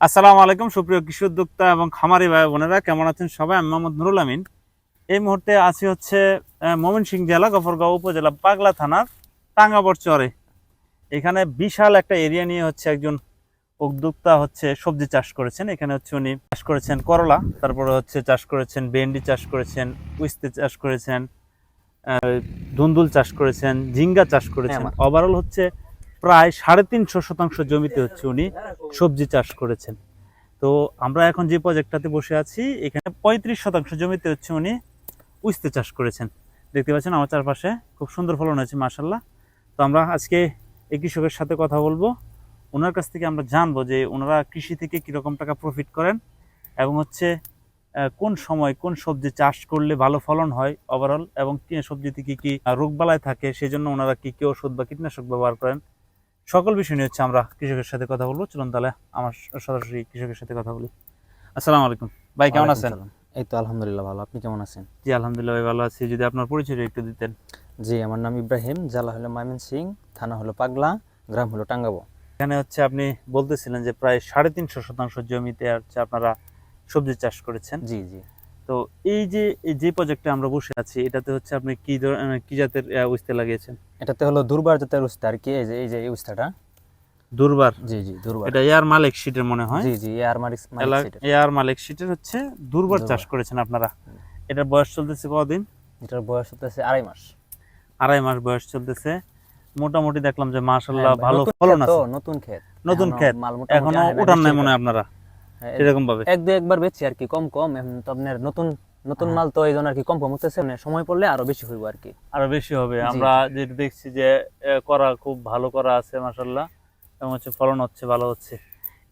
আসসালামু আলাইকুম সুপ্রিয় কৃষি উদ্যোক্তা এবং খামারি ভাই বোনেরা কেমন আছেন সবাই? আমি মোহাম্মদ নুরুল আমিন। এই মুহূর্তে আছি হচ্ছে আহ, ময়মনসিংহ জেলা গফরগাঁও উপজেলা পাগলা থানার টাঙ্গাবর চরে। এখানে বিশাল একটা এরিয়া নিয়ে হচ্ছে একজন উদ্যোক্তা হচ্ছে সবজি চাষ করেছেন। এখানে হচ্ছে উনি চাষ করেছেন করলা তারপরে হচ্ছে চাষ করেছেন ভেন্ডি চাষ করেছেন উস্তে চাষ করেছেন ধুন্দুল চাষ করেছেন ঝিঙ্গা চাষ করেছেন। হ্যাঁ, ওভারঅল হচ্ছে প্রায় সাড়ে তিনশো শতাংশ জমিতে হচ্ছে উনি সবজি চাষ করেছেন। তো আমরা এখন যে প্রজেক্টটাতে বসে আছি, এখানে পঁয়ত্রিশ শতাংশ জমিতে হচ্ছে উনি উস্তে চাষ করেছেন। দেখতে পাচ্ছেন আমার চারপাশে খুব সুন্দর ফলন হয়েছে মাসাল্লাহ তো আমরা আজকে এই কৃষকের সাথে কথা বলব। ওনার কাছ থেকে আমরা জানব যে ওনারা কৃষি থেকে কীরকম টাকা প্রফিট করেন এবং হচ্ছে কোন সময় কোন সবজি চাষ করলে ভালো ফলন হয় ওভারঅল এবং সবজিতে কি কি রোগবালাই থাকে সেই জন্য ওনারা কি কি ওষুধ বা কীটনাশক ব্যবহার করেন। সকল বিষয় নিয়ে হচ্ছে আমরা কৃষকের সাথে কথা বলব। চলুন তাহলে আমার সরাসরি কৃষকের সাথে কথা বলি। আসসালামু আলাইকুম। ভাই কেমন আছেন? এই তো আলহামদুলিল্লাহ ভালো। আপনি কেমন আছেন? জি আলহামদুলিল্লাহ ভাই ভালো আছি। যদি আপনার পরিচয় একটু দিতেন। জি আমার নাম ইব্রাহিম জেলা হলো মাইমিন সিং থানা হলো পাগলা গ্রাম হলো টাঙ্গাবো। এখানে হচ্ছে আপনি বলতেছিলেন যে প্রায় সাড়ে তিনশো শতাংশ জমিতে হচ্ছে আপনারা সবজি চাষ করেছেন। জি জি। তো এই যে যে প্রজেক্টে আমরা বসে আছি এটাতে হচ্ছে আপনি কি কি জাতের উস্তে লাগিয়েছেন? এটাতে হলো দুর্বার জাতের উস্তা আর কি এই যে এই যে উস্তাটা। দুর্বার? জি জি দুর্বার। এটা এয়ার মালিক শীটের মনে হয়? জি জি এয়ার মারিস এয়ার মালিক শীটের হচ্ছে দুর্বার চাষ করেছেন আপনারা। এটার বয়স চলতেছে কদিন? এটার বয়স হতেছে আড়াই মাস। আড়াই মাস বয়স চলতেছে। মোটামুটি দেখলাম যে মাশাল্লাহ হ্যাঁ, ভালো ফলন আছে। নতুন ক্ষেত। নতুন ক্ষেত। এখনও উঠান নাই মনে হয় আপনারা? এরকম ভাবে? এক দু একবার বেচছি আর কি কম কম। এখন তো আপনার নতুন নতুন হ্যাঁ। মাল তো এই জন্য আর কি কম কম হতেছে মানে সময় পড়লে আরও বেশি হইব আর কি। আরও বেশি হবে। আমরা যেটা দেখছি যে করা খুব ভালো করা আছে মাশাল্লাহ এবং হচ্ছে ফলন হচ্ছে ভালো হচ্ছে।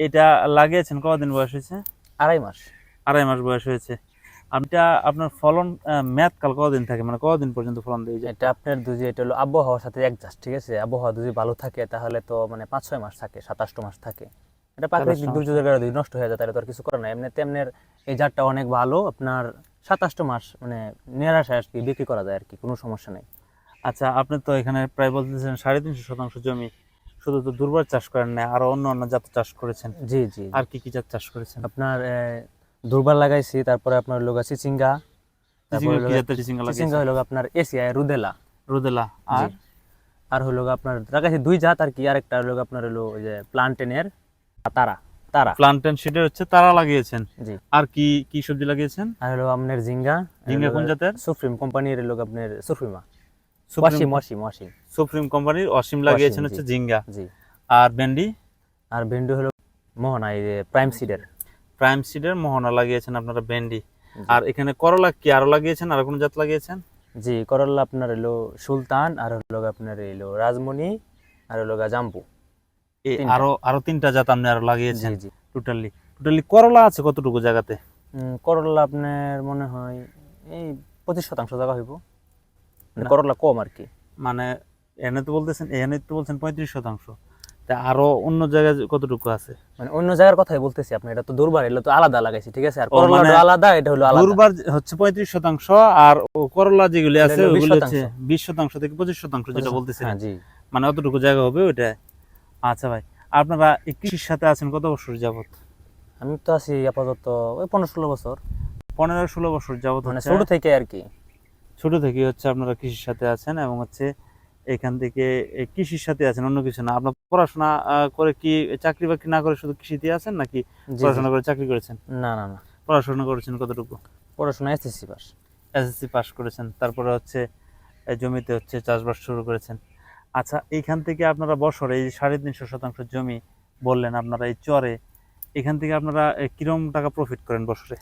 এটা লাগিয়েছেন কতদিন বয়স হয়েছে? আড়াই মাস। আড়াই মাস বয়স হয়েছে। এটা আপনার ফলন ম্যাথ কাল কতদিন থাকে? মানে কতদিন পর্যন্ত ফলন দিয়ে যায় এটা আপনার দুজি এটা হলো আবহাওয়ার সাথে অ্যাডজাস্ট ঠিক আছে? আবহাওয়া যদি ভালো থাকে তাহলে তো মানে পাঁচ ছয় মাস থাকে সাত সাতাশটো মাস থাকে। এটা প্রাকৃতিক দুর্যোগের কারণে নষ্ট হয়ে যায় তাহলে তো আর কিছু করার নাই। এমনিতে আপনার এই জারটা অনেক ভালো আপনার সাতাশটো মাস মানে নিরাশায় আর কি বিক্রি করা যায় আর কি কোনো সমস্যা নেই। আচ্ছা আপনি তো এখানে প্রায় বলতেছেন সাড়ে তিনশো শতাংশ জমি শুধু তো দুর্বার চাষ করেন না আরও অন্য অন্য জাত চাষ করেছেন। জি জি। আর কি কি জাত চাষ করেছেন? আপনার দুর্বার লাগাইছি তারপরে আপনার লোক আছে চিঙ্গা লাগিয়েছেন হলো আপনার এসিআই রুদেলা। রুদেলা আর? আর হলো আপনার লাগাইছি দুই জাত আর কি আরেকটা হলো আপনার হলো ওই যে প্লান্টেনের তারা তারা। প্লান্টেন সিডের হচ্ছে তারা লাগিয়েছেন। জি। আর কি কি সবজি লাগিয়েছেন? আর হলো আপনার জিঙ্গা ঝিঙ্গা কোন জাতের? সুপ্রিম কোম্পানির লোক আপনার সুপ্রিমা। সুপ্রিম ওয়াসিম ওয়াসিম ওয়াসিম। সুপ্রিম কোম্পানির অসীম লাগিয়েছেন হচ্ছে জিঙ্গা জি। আর ভেন্ডি? আর ভেন্ডি হলো মোহনা এই যে প্রাইম সিডের প্রাইম সিডের মোহনা লাগিয়েছেন আপনারা ভেন্ডি। আর এখানে করলা কি আরও লাগিয়েছেন? আর কোন জাত লাগিয়েছেন? জি করল্লা আপনার হলো সুলতান আর হলো আপনার এলো রাজমণি আর হলো গা জাম্পু এই আরও আরও তিনটা জাত আপনি আরও লাগিয়েছেন টোটালি টোটালি করলা আছে কতটুকু জায়গাতে? উম, করল্লা আপনার মনে হয় এই পঁচিশ শতাংশ জায়গা হইব। মানে না। কম আর কি। মানে এনে তো বলতেছেন এনে তো বলছেন পঁয়ত্রিশ শতাংশ। তা আরও অন্য জায়গায় কতটুকু আছে? মানে অন্য জায়গার কথাই বলতেছি আপনি এটা তো দুর্বার এগুলো তো আলাদা লাগাইছি ঠিক আছে? আর ও, করল্লা মানে আলাদা এটা হলো আলাদা। দুর্বার হচ্ছে পঁয়ত্রিশ শতাংশ আর করলা যেগুলি আছে এটা 20 ওগুলো হচ্ছে শতাংশ। বিশ শতাংশ থেকে পঁচিশ শতাংশ যেটা বলতেছিলেন। হ্যাঁ মানে অতটুকু জায়গা হবে ওইটা? আচ্ছা ভাই আপনারা কৃষির সাথে আছেন কত বছর যাবত আমি তো আছি আপাতত ওই পনেরো ষোলো বছর। পনেরো ষোলো বছর যাবত মানে ছোট থেকে আর কি। ছোট থেকে হচ্ছে আপনারা কৃষির সাথে আছেন এবং হচ্ছে এখান থেকে কৃষির সাথে আছেন অন্য কিছু না। আপনার পড়াশোনা করে কি চাকরি বাকরি না করে শুধু কৃষিতে আছেন নাকি। পড়াশোনা করে চাকরি করেছেন? না না না। পড়াশোনা করেছেন কতটুকু? পড়াশোনা এসএসসি পাস। এসএসসি পাস করেছেন তারপরে হচ্ছে জমিতে হচ্ছে চাষবাস শুরু করেছেন। আচ্ছা এইখান থেকে আপনারা বছরে এই সাড়ে তিনশো শতাংশ জমি বললেন আপনারা এই চরে এখান থেকে আপনারা কিরম টাকা প্রফিট করেন বছরে?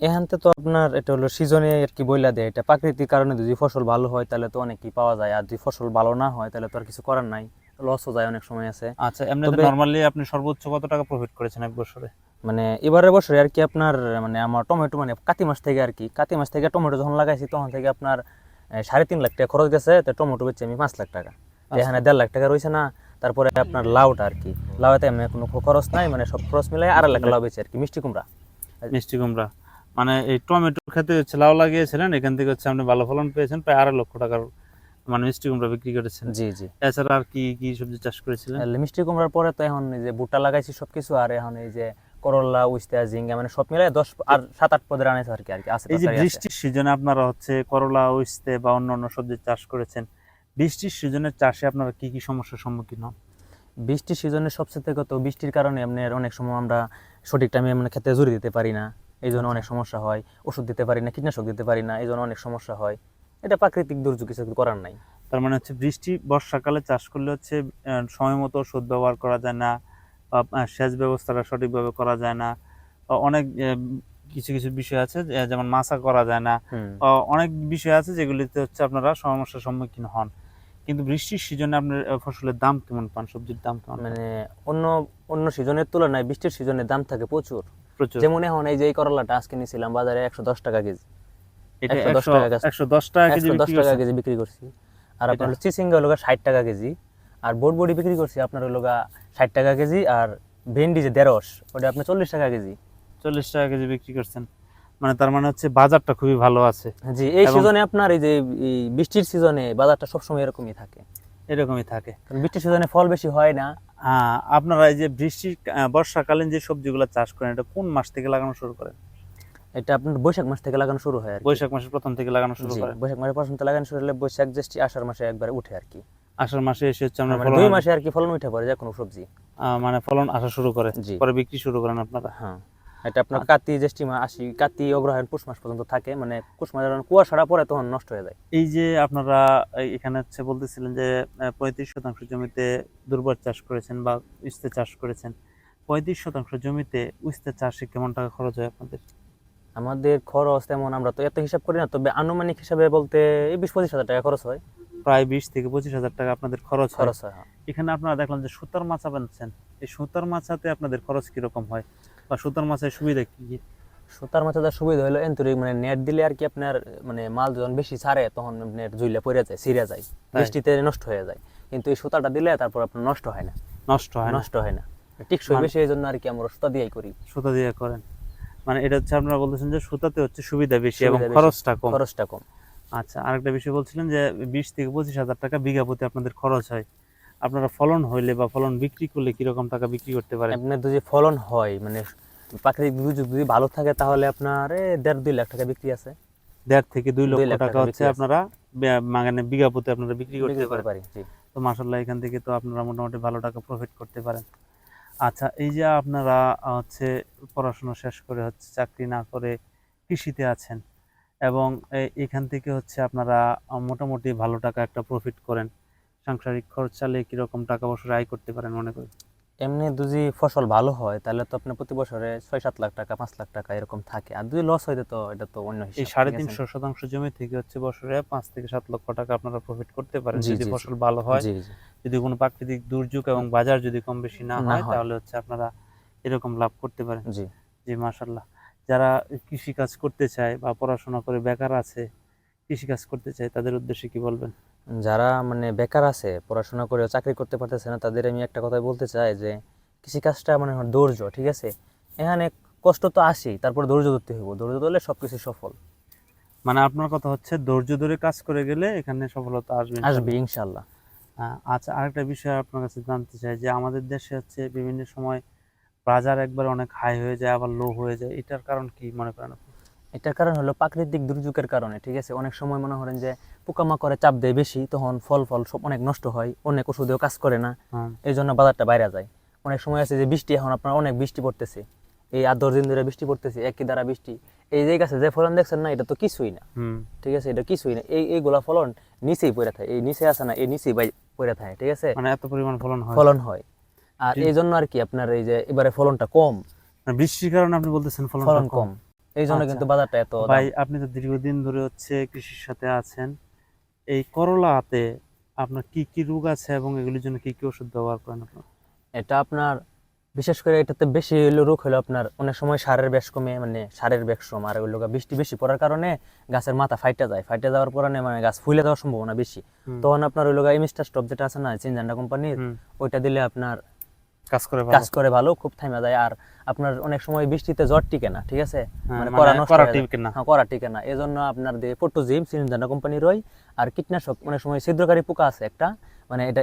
এখানতে তো আপনার এটা হলো সিজনে আর কি বইলা দেয়। এটা প্রাকৃতিক কারণে যদি ফসল ভালো হয় তাহলে তো অনেক কি পাওয়া যায়। আর যদি ফসল ভালো না হয় তাহলে তো আর কিছু করার নাই। লসও যায় অনেক সময় আছে। আচ্ছা এমনিতে তবে- নর্মালি আপনি সর্বোচ্চ কত টাকা প্রফিট করেছেন এক বছরে? মানে এবারের বছরে আর কি আপনার মানে আমার টমেটো মানে কাতি মাস থেকে আর কি কাতি মাস থেকে টমেটো যখন লাগাইছি তখন থেকে আপনার সাড়ে তিন লাখ টাকা খরচ গেছে। তো টমেটো বেচে আমি পাঁচ লাখ টাকা। এখানে দেড় লাখ টাকা রয়েছে না তারপরে আপনার লাউটা আর কি। লাউতে এমনি কোনো খরচ নাই মানে সব খরচ মিলাই আড়াই লাখ লাউ বেচি আর কি মিষ্টি কুমড়া। মিষ্টি কুমড়া। মানে এই টমেটো খেতে হচ্ছে লাউ লাগিয়েছিলেন এখান থেকে হচ্ছে আপনি ভালো ফলন পেয়েছেন প্রায় আড়াই লক্ষ টাকার মানে মিষ্টি কুমড়া বিক্রি করেছেন জি জি। এছাড়া আর কি কি সবজি চাষ করেছিলেন? মিষ্টি কুমড়ার পরে তো এখন এই যে ভুট্টা লাগাইছি সবকিছু আর এখন এই যে করলা উস্তা ঝিঙ্গা মানে সব মিলাই দশ আর সাত আট পদের আনেছে আর কি আর কি এই যে বৃষ্টির সিজনে আপনারা হচ্ছে করলা উস্তে বা অন্য অন্য সবজি চাষ করেছেন বৃষ্টির সিজনের চাষে আপনারা কি কি সমস্যার সম্মুখীন হন? বৃষ্টির সিজনে সবচেয়ে থেকে তো বৃষ্টির কারণে আপনার অনেক সময় আমরা সঠিক টাইমে মানে খেতে জুড়ে দিতে পারি না। এই জন্য অনেক সমস্যা হয়। ওষুধ দিতে পারি না কীটনাশক দিতে পারি না এই জন্য অনেক সমস্যা হয়। এটা প্রাকৃতিক দুর্যোগ কিছু করার নাই। তার মানে হচ্ছে বৃষ্টি বর্ষাকালে চাষ করলে হচ্ছে সময় মতো ওষুধ ব্যবহার করা যায় না বা সেচ ব্যবস্থাটা সঠিকভাবে করা যায় না। অনেক কিছু কিছু বিষয় আছে যেমন মাছা করা যায় না। অনেক বিষয় আছে যেগুলিতে হচ্ছে আপনারা সমস্যার সম্মুখীন হন। কিন্তু বৃষ্টির সিজনে আপনার ফসলের দাম কেমন? পান সবজির দাম কেমন? মানে অন্য অন্য সিজনের তুলনায় বৃষ্টির সিজনে দাম থাকে প্রচুর। প্রচুর। যেমন এখন এই যে এই করলাটা আজকে নিয়েছিলাম বাজারে একশো দশ টাকা কেজি। একশো দশ টাকা কেজি। দশ বিক্রি টাকা কেজি বিক্রি করছি। আর আপনার এটা- চিচিঙ্গা হলো ষাট টাকা কেজি। আর বোট বড়ি বিক্রি করছি আপনার হলো ষাট টাকা কেজি। আর ভেন্ডি যে দেড়শ ওটা আপনার চল্লিশ টাকা কেজি। চল্লিশ টাকা কেজি বিক্রি করছেন। মানে তার মানে হচ্ছে বাজারটা খুবই ভালো আছে। জি এই সিজনে আপনার এই যে বৃষ্টির সিজনে বাজারটা সবসময় এরকমই থাকে? এরকমই থাকে। কারণ বৃষ্টির সিজনে ফল বেশি হয় না। হ্যাঁ আপনারা এই যে বৃষ্টির বর্ষাকালীন যে সবজিগুলো চাষ করেন এটা কোন মাস থেকে লাগানো শুরু করেন? এটা আপনার বৈশাখ মাস থেকে লাগানো শুরু হয় বৈশাখ মাসের প্রথম থেকে লাগানো শুরু জি, করেন। বৈশাখ মাসে পর্যন্ত লাগানো শুরু হলে বৈশাখ জ্যৈষ্ঠী আষাঢ় মাসে একবারে উঠে আর কি। আষাঢ় মাসে এসে হচ্ছে আমরা মানে দুই মাসে আর কি ফলন উঠে পড়ে যে কোনো সবজি। মানে ফলন আসা শুরু করে পরে বিক্রি শুরু করেন আপনারা। হ্যাঁ। এটা আপনার কাতি জ্যৈষ্ঠী মাস আশি কাতি অগ্রহায়ণ পুষ মাস পর্যন্ত থাকে মানে পুষ মাসে যখন কুয়াশাটা পরে তখন নষ্ট হয়ে যায়। এই যে আপনারা এখানে হচ্ছে বলতেছিলেন যে পঁয়ত্রিশ শতাংশ জমিতে দুর্বার চাষ করেছেন বা উস্তে চাষ করেছেন পঁয়ত্রিশ শতাংশ জমিতে উস্তে চাষে কেমন টাকা খরচ হয় আপনাদের? আমাদের খরচ তেমন আমরা তো এত হিসাব করি না তবে আনুমানিক হিসাবে বলতে এই বিশ পঁচিশ হাজার টাকা খরচ হয়। প্রায় বিশ থেকে পঁচিশ হাজার টাকা আপনাদের খরচ খরচ হয় হ্যাঁ। এখানে আপনারা দেখলাম যে সুতার মাছা বানছেন এই সুতার মাছাতে আপনাদের খরচ কীরকম হয়? বা সুতার মাছের সুবিধা কি? কি সুতার মাথা তার সুবিধা হলো এন্তরিক মানে নেট দিলে আর কি আপনার মানে মাল যখন বেশি ছাড়ে তখন নেট জুইলে পড়ে যায় ছিঁড়ে যায়। বৃষ্টিতে নষ্ট হয়ে যায়। কিন্তু এই সুতাটা দিলে তারপর আপনার নষ্ট হয় না। নষ্ট হয় নষ্ট হয় না। টিকসই মানে- বেশি এই জন্য আর কি আমরা সুতা দিয়েই করি। সুতা দিয়ে করেন। মানে এটা হচ্ছে আপনারা বলতেছেন যে সুতাতে হচ্ছে সুবিধা বেশি এবং। খরচটা কম। খরচটা কম। আচ্ছা আরেকটা বিষয় বলছিলেন যে বিশ থেকে পঁচিশ হাজার টাকা বিঘা প্রতি আপনাদের খরচ হয়। আপনারা ফলন হইলে বা ফলন বিক্রি করলে কীরকম টাকা বিক্রি করতে পারেন? আপনার যদি ফলন হয় মানে প্রাকৃতিক দুর্যোগ যদি ভালো থাকে তাহলে আপনার দেড় দুই লাখ টাকা বিক্রি আছে। দেড় থেকে দুই লক্ষ লাখ টাকা হচ্ছে আপনারা মানে বিঘা প্রতি আপনারা বিক্রি করতে পারেন। পারি তো মাসাল্লাহ এখান থেকে তো আপনারা মোটামুটি ভালো টাকা প্রফিট করতে পারেন। আচ্ছা এই যে আপনারা হচ্ছে পড়াশোনা শেষ করে হচ্ছে চাকরি না করে কৃষিতে আছেন এবং এখান থেকে হচ্ছে আপনারা মোটামুটি ভালো টাকা একটা প্রফিট করেন। সাংসারিক খরচ চালিয়ে কীরকম টাকা বছরে আয় করতে পারেন মনে করি এমনি যদি ফসল ভালো হয় তাহলে তো আপনার প্রতি বছরে ছয় সাত লাখ টাকা পাঁচ লাখ টাকা এরকম থাকে। আর যদি লস হয় তো এটা তো অন্য এই সাড়ে তিনশো শতাংশ জমি থেকে হচ্ছে বছরে পাঁচ থেকে সাত লক্ষ টাকা আপনারা প্রফিট করতে পারেন। যদি। ফসল ভালো হয় যদি কোনো প্রাকৃতিক দুর্যোগ এবং বাজার যদি কম বেশি না হয় হয়। তাহলে হচ্ছে আপনারা এরকম লাভ করতে পারেন। জি। জি মাশাল্লাহ যারা কৃষি কাজ করতে চায় বা পড়াশোনা করে বেকার আছে কৃষি কাজ করতে চায় তাদের উদ্দেশ্যে কি বলবেন? যারা মানে বেকার আছে পড়াশোনা করে চাকরি করতে পারতেছে না তাদের আমি একটা কথাই বলতে চাই যে কৃষিকাজটা মানে ধৈর্য ঠিক আছে? এখানে কষ্ট তো আসেই তারপর ধৈর্য ধরতে হইব। ধৈর্য ধরলে সবকিছু সফল। মানে আপনার কথা হচ্ছে ধৈর্য ধরে কাজ করে গেলে এখানে সফলতা আসবে আসবে ইনশাল্লাহ আচ্ছা আরেকটা বিষয় আপনার কাছে জানতে চাই যে আমাদের দেশে হচ্ছে বিভিন্ন সময় বাজার একবার অনেক হাই হয়ে যায় আবার লো হয়ে যায় এটার কারণ কি মনে করেন আপনি? এটার কারণ হলো প্রাকৃতিক দুর্যোগের কারণে ঠিক আছে? অনেক সময় মনে করেন যে পোকামাকড়ে চাপ দেয় বেশি তখন ফল ফল সব অনেক নষ্ট হয় অনেক ওষুধেও কাজ করে না হ্যাঁ। এই জন্য বাজারটা বাইরে যায়। অনেক সময় আছে যে বৃষ্টি এখন আপনার অনেক বৃষ্টি পড়তেছে। এই আট দশ দিন ধরে বৃষ্টি পড়তেছে একই দ্বারা বৃষ্টি। এই যে গাছে যে ফলন দেখছেন না এটা তো কিছুই না। ঠিক আছে? এটা কিছুই না। এই এইগুলা ফলন নিচেই পড়ে থাকে এই নিচে আছে না এই নিচেই পড়ে থাকে ঠিক আছে? মানে এত পরিমাণ ফলন হয়। ফলন হয়। আর এই জন্য আর কি আপনার এই যে এবারে ফলনটা কম। মানে বৃষ্টির কারণে আপনি বলতেছেন ফলন কম। এই জন্য আচ্ছা। কিন্তু বাজারটা এত ভাই আপনি তো দীর্ঘদিন ধরে হচ্ছে কৃষির সাথে আছেন। এই করলাতে আপনার কি কি রোগ আছে এবং এগুলির জন্য কি কি ওষুধ ব্যবহার করেন আপনার এটা আপনার বিশেষ করে এটাতে বেশি হলো রোগ হলো আপনার অনেক সময় সারের বেশ কমে মানে সারের বেশম আর ওই লোকা বৃষ্টি বেশি পড়ার কারণে গাছের মাথা ফাইটা যায়। ফাইটা যাওয়ার কারণে মানে গাছ ফুলে যাওয়ার সম্ভাবনা বেশি। তখন আপনার ওই লোকা ইমিস্টার স্টপ যেটা আছে না চিনজান্ডা কোম্পানির। ওইটা দিলে আপনার কাজ করে কাজ করে ভালো খুব থাইমা যায়। আর আপনার অনেক সময় বৃষ্টিতে জ্বর টিকে না ঠিক আছে? হ্যাঁ, মানে মানে করা নষ্ট না। হ্যাঁ করা টিকে না। এজন্য আপনার দিয়ে পট্টোজিম সিনজানা কোম্পানির রয় আর কীটনাশক অনেক সময় ছিদ্রকারী পোকা আছে একটা মানে এটা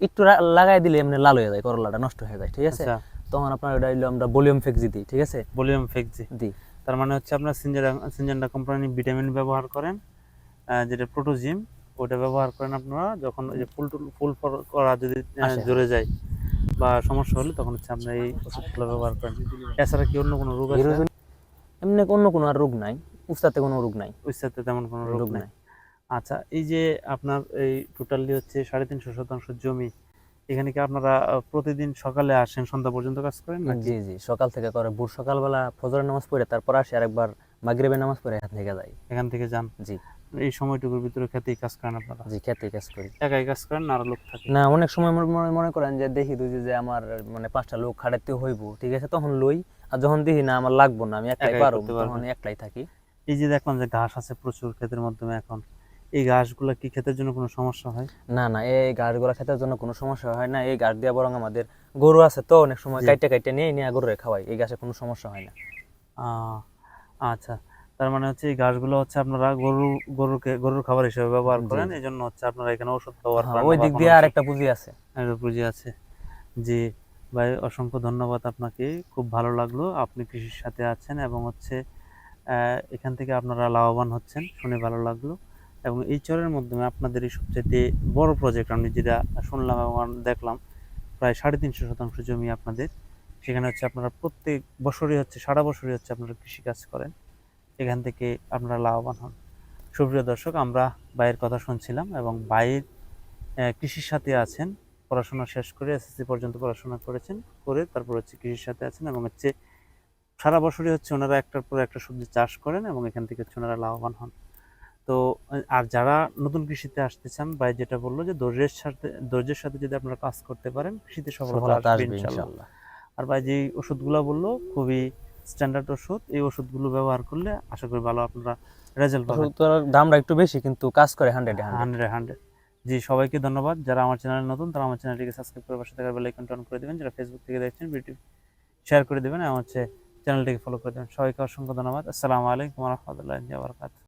একটু লাগাই দিলে এমনি লাল হয়ে যায় করলাটা নষ্ট হয়ে যায় ঠিক আছে? আচ্ছা। তখন আপনার এটা আমরা ভলিউম ফেক্সি দিই ঠিক আছে? ভলিউম ফেকজি দিই তার মানে হচ্ছে আপনার সিনজেন্ডা সিনজেন্ডা কোম্পানির ভিটামিন ব্যবহার করেন যেটা প্রোটোজিম ওটা ব্যবহার করেন আপনারা যখন ওই যে ফুল টুল- ফুল ফল করা যদি। জ্বরে যায়। বা সমস্যা হলে তখন হচ্ছে আমরা এই ওষুধগুলো ব্যবহার করেন। এছাড়া কি অন্য কোনো রোগ আছে? এমনি অন্য কোনো আর রোগ নাই। উস্তাতে কোনো রোগ নাই। সাথে তেমন কোনো রোগ নাই। আচ্ছা এই যে আপনার এই টোটালি হচ্ছে সাড়ে তিনশো শতাংশ জমি এখানে কি আপনারা প্রতিদিন সকালে আসেন সন্ধ্যা পর্যন্ত কাজ করেন জি জি সকাল থেকে করে। ভোর সকালবেলা ফজরের নামাজ পড়ে তারপর আসে আরেকবার মাগরিবের নামাজ পড়ে এখান থেকে যাই এখান থেকে যান? জি। এই সময়টুকুর ভিতরে খেতেই কাজ করেন আপনারা। জি খেতে কাজ করি। একাই কাজ করেন আরও লোক থাকে? না অনেক সময় মনে- মনে করেন যে দেখি দুই যে আমার মানে পাঁচটা লোক খাটাতে হইব ঠিক আছে? তখন লই আর যখন দেখি না আমার লাগবো না আমি একাই পারব তখন একলাই থাকি। এই যে দেখলাম যে ঘাস আছে প্রচুর ক্ষেতের মাধ্যমে এখন এই ঘাসগুলো কি ক্ষেতের জন্য কোনো সমস্যা হয়? না না এই গাছগুলো খেতে জন্য কোনো সমস্যা হয় না এই গাছ দিয়ে বরং আমাদের গরু আছে তো অনেক সময়। কাইটে কাইটে নিয়ে নিয়ে গরুরে খাওয়াই এই ঘাসে কোনো সমস্যা হয় না। আচ্ছা। তার মানে হচ্ছে এই ঘাসগুলো হচ্ছে আপনারা গরু গরুকে গরুর খাবার হিসেবে ব্যবহার করেন এই জন্য হচ্ছে আপনারা এখানে ওষুধ ব্যবহার হ্যাঁ, করেন ওই দিক দিয়ে আর একটা পুঁজি আছে। একটা পুঁজি আছে। জি ভাই অসংখ্য ধন্যবাদ আপনাকে খুব ভালো লাগল আপনি কৃষির সাথে আছেন এবং হচ্ছে এখান থেকে আপনারা লাভবান হচ্ছেন শুনে ভালো লাগল। এবং এই চরের মাধ্যমে আপনাদের এই সবচেয়ে বড় প্রজেক্ট আমি যেটা শুনলাম এবং দেখলাম প্রায় সাড়ে তিনশো শতাংশ জমি আপনাদের। সেখানে হচ্ছে আপনারা প্রত্যেক বছরই হচ্ছে সারা বছরই হচ্ছে আপনারা কৃষিকাজ করেন। এখান থেকে আপনারা লাভবান হন। সুপ্রিয় দর্শক আমরা ভাইয়ের কথা শুনছিলাম এবং ভাইয়ের কৃষির সাথে আছেন পড়াশোনা শেষ করে এসএসসি পর্যন্ত পড়াশোনা করেছেন করে তারপর হচ্ছে কৃষির সাথে আছেন এবং হচ্ছে সারা বছরই হচ্ছে ওনারা একটার পর একটা সবজি চাষ করেন এবং এখান থেকে হচ্ছে ওনারা লাভবান হন। তো আর যারা নতুন কৃষিতে আসতে চান ভাই যেটা বলল যে ধৈর্যের সাথে ধৈর্যের সাথে যদি আপনারা কাজ করতে পারেন কৃষিতে সফলতা আসবে আর ভাই যে ওষুধগুলো বলল খুবই স্ট্যান্ডার্ড ওষুধ এই ওষুধগুলো ব্যবহার করলে আশা করি ভালো আপনারা রেজাল্ট পাবেন। দামটা একটু বেশি কিন্তু কাজ করে হান্ড্রেড হান্ড্রেড হান্ড্রেড হান্ড্রেড জি সবাইকে ধন্যবাদ। যারা আমার চ্যানেলে নতুন তারা আমার চ্যানেলটিকে সাবস্ক্রাইব করে পাশে থাকার বেল আইকনটা অন করে দেবেন যারা ফেসবুক থেকে দেখছেন ভিডিও শেয়ার করে দেবেন আমার হচ্ছে চ্যানেলটিকে ফলো করে দেবেন। সবাইকে অসংখ্য ধন্যবাদ। আসসালামু আলাইকুম রহমতুল্লাহ বারকাত